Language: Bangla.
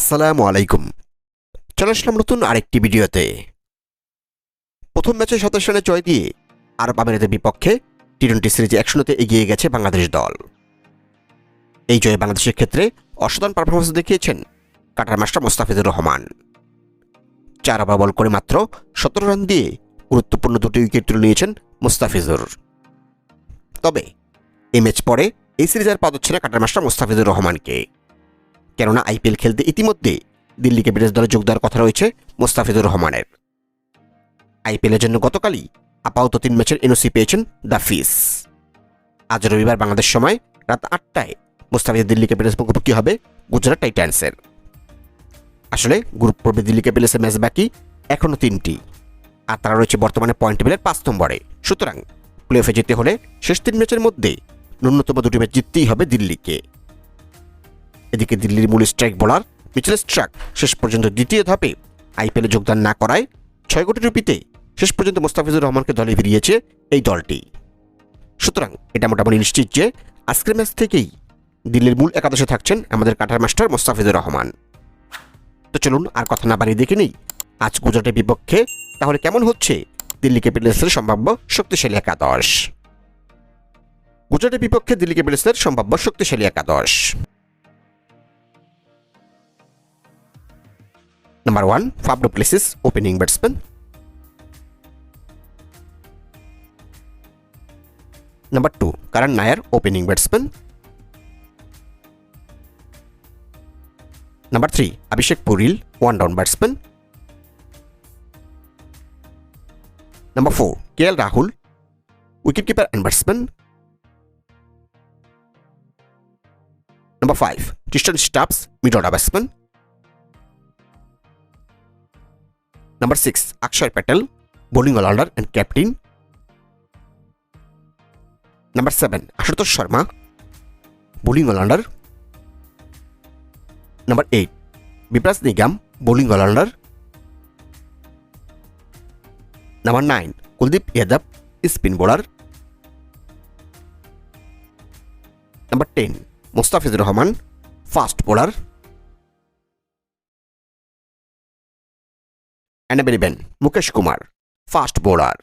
আসসালামু আলাইকুম। চলে আসলাম নতুন আরেকটি ভিডিওতে। প্রথম ম্যাচে সাতাশ রানে জয় দিয়ে আরব আমিরাতের বিপক্ষে টি টোয়েন্টি সিরিজে একশোতে এগিয়ে গেছে বাংলাদেশ দল। এই জয়ে বাংলাদেশের ক্ষেত্রে অসাধারণ পারফরমেন্স দেখিয়েছেন কাটার মাস্টার মোস্তাফিজুর রহমান। চার ওভার বল করে মাত্র সতেরো রান দিয়ে গুরুত্বপূর্ণ দুটি উইকেট তুলে নিয়েছেন মুস্তাফিজুর। তবে এই ম্যাচ পরে এই সিরিজ আর হচ্ছে না কাটার মাস্টার মোস্তাফিজুর রহমানকে। কেননা আইপিএল খেলতে ইতিমধ্যে দিল্লি ক্যাপিটালস দলে যোগ দেওয়ার কথা রয়েছে মোস্তাফিজুর রহমানের। আইপিএলের জন্য গতকালই আপাতত তিন ম্যাচের এনওসি পেয়েছেন দ্য ফিস। আজ রবিবার বাংলাদেশ সময় রাত আটটায় মোস্তাফিজ দিল্লি ক্যাপিটালস মুখোমুখি হবে গুজরাট টাইটান্সের। আসলে গ্রুপ পর্বে দিল্লি ক্যাপিটালসের ম্যাচ বাকি এখনও তিনটি। আর তারা রয়েছে বর্তমানে পয়েন্ট টেবিলের পাঁচ নম্বরে। সুতরাং প্লে অফে যেতে হলে শেষ তিন ম্যাচের মধ্যে ন্যূনতম দুটি ম্যাচ জিততেই হবে দিল্লিকে। এদিকে দিল্লির মূল স্ট্রাইক বোলার মিচেল স্ট্রাক শেষ পর্যন্ত দ্বিতীয় ধাপে আইপিএলে যোগদান না করায় ছয় কোটি রুপিতে শেষ পর্যন্ত মোস্তাফিজুর রহমানকে দলে ফিরিয়েছে এই দলটি। সুতরাং এটা মোটামুটি নিশ্চিত যে আজকের ম্যাচ থেকেই দিল্লির মূল একাদশে থাকছেন আমাদের কাটার মাস্টার মোস্তাফিজুর রহমান। তো চলুন আর কথা না বাড়িয়ে দেখে নিই আজ গুজরাটের বিপক্ষে তাহলে কেমন হচ্ছে দিল্লি ক্যাপিটালসের সম্ভাব্য শক্তিশালী একাদশ? গুজরাটের বিপক্ষে দিল্লি ক্যাপিটালসের সম্ভাব্য শক্তিশালী একাদশ। Number 1, Fab du opening batsman. Number 2, Karan Nair, opening batsman. Number 3, Abhishek Puril, one down batsman. Number 4, KL Rahul, wicketkeeper and batsman. Number 5, Tristan Stubbs, mid-order batsman. Number 6, Akshay Patel, bowling all-rounder and captain. Number 7, Ashutosh Sharma, bowling all-rounder. Number 8, Vipras Nigam, bowling all-rounder. Number 9, Kuldeep Yadav, spin bowler. Number 10, Mustafizur Rahman, fast bowler. এনে বেরিবেন মুকেশ কুমার ফাস্ট বোলার।